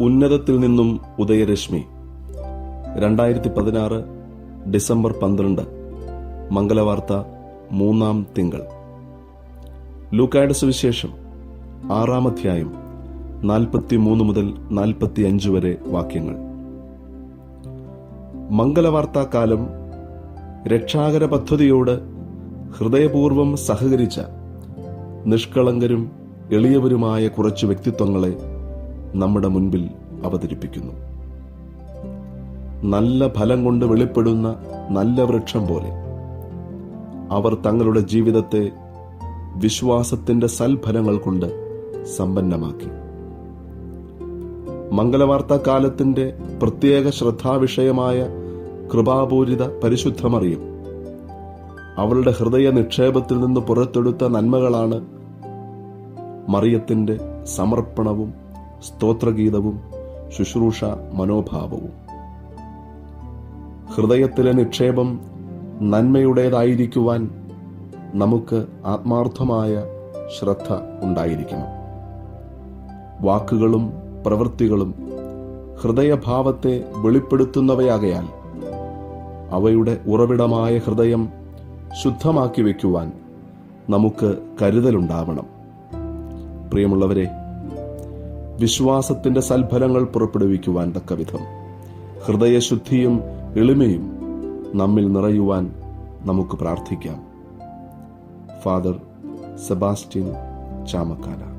ഉന്നതത്തിൽ നിന്നും ഉദയരശ്മി. രണ്ടായിരത്തി പതിനാറ് ഡിസംബർ പന്ത്രണ്ട്. മംഗലവാർത്ത മൂന്നാം തിങ്കൾ. ലൂക്കായുടെ വിശേഷം ആറാം അധ്യായം നാൽപ്പത്തി മൂന്ന് മുതൽ നാൽപ്പത്തി അഞ്ച് വരെ വാക്യങ്ങൾ. മംഗലവാർത്താക്കാലം രക്ഷാകര പദ്ധതിയോട് ഹൃദയപൂർവം സഹകരിച്ച നിഷ്കളങ്കരും എളിയവരുമായ കുറച്ച് വ്യക്തിത്വങ്ങളെ നമ്മുടെ മുൻപിൽ അവതരിപ്പിക്കുന്നു. നല്ല ഫലം കൊണ്ട് വെളിപ്പെടുന്ന നല്ല വൃക്ഷം പോലെ. അവർ തങ്ങളുടെ ജീവിതത്തെ വിശ്വാസത്തിന്റെ സൽഫലങ്ങൾ കൊണ്ട് സമ്പന്നമാക്കി. മംഗലവാർത്താ കാലത്തിന്റെ പ്രത്യേക ശ്രദ്ധാവിഷയമായ കൃപാപൂരിത പരിശുദ്ധമറിയും അവളുടെ ഹൃദയ നിക്ഷേപത്തിൽ നിന്ന് പുറത്തെടുത്ത നന്മകളാണ് മറിയത്തിന്റെ സമർപ്പണവും സ്തോത്രഗീതവും ശുശ്രൂഷ മനോഭാവവും. ഹൃദയത്തിലെ നിക്ഷേപം നന്മയുടേതായിരിക്കുവാൻ നമുക്ക് ആത്മാർത്ഥമായ ശ്രദ്ധ ഉണ്ടായിരിക്കണം. വാക്കുകളും പ്രവൃത്തികളും ഹൃദയഭാവത്തെ വെളിപ്പെടുത്തുന്നവയാകയാൽ അവയുടെ ഉറവിടമായ ഹൃദയം ശുദ്ധമാക്കി വയ്ക്കുവാൻ നമുക്ക് കരുതലുണ്ടാവണം. പ്രിയമുള്ളവരെ വിശ്വാസത്തിന്റെ സൽഫലങ്ങൾ പുറപ്പെടുവിക്കുവാൻ തക്കവിധം. ഹൃദയശുദ്ധിയും എളിമയും നമ്മിൽ നിറയുവാൻ നമുക്ക് പ്രാർത്ഥിക്കാം. Father Sebastian Chamakkala.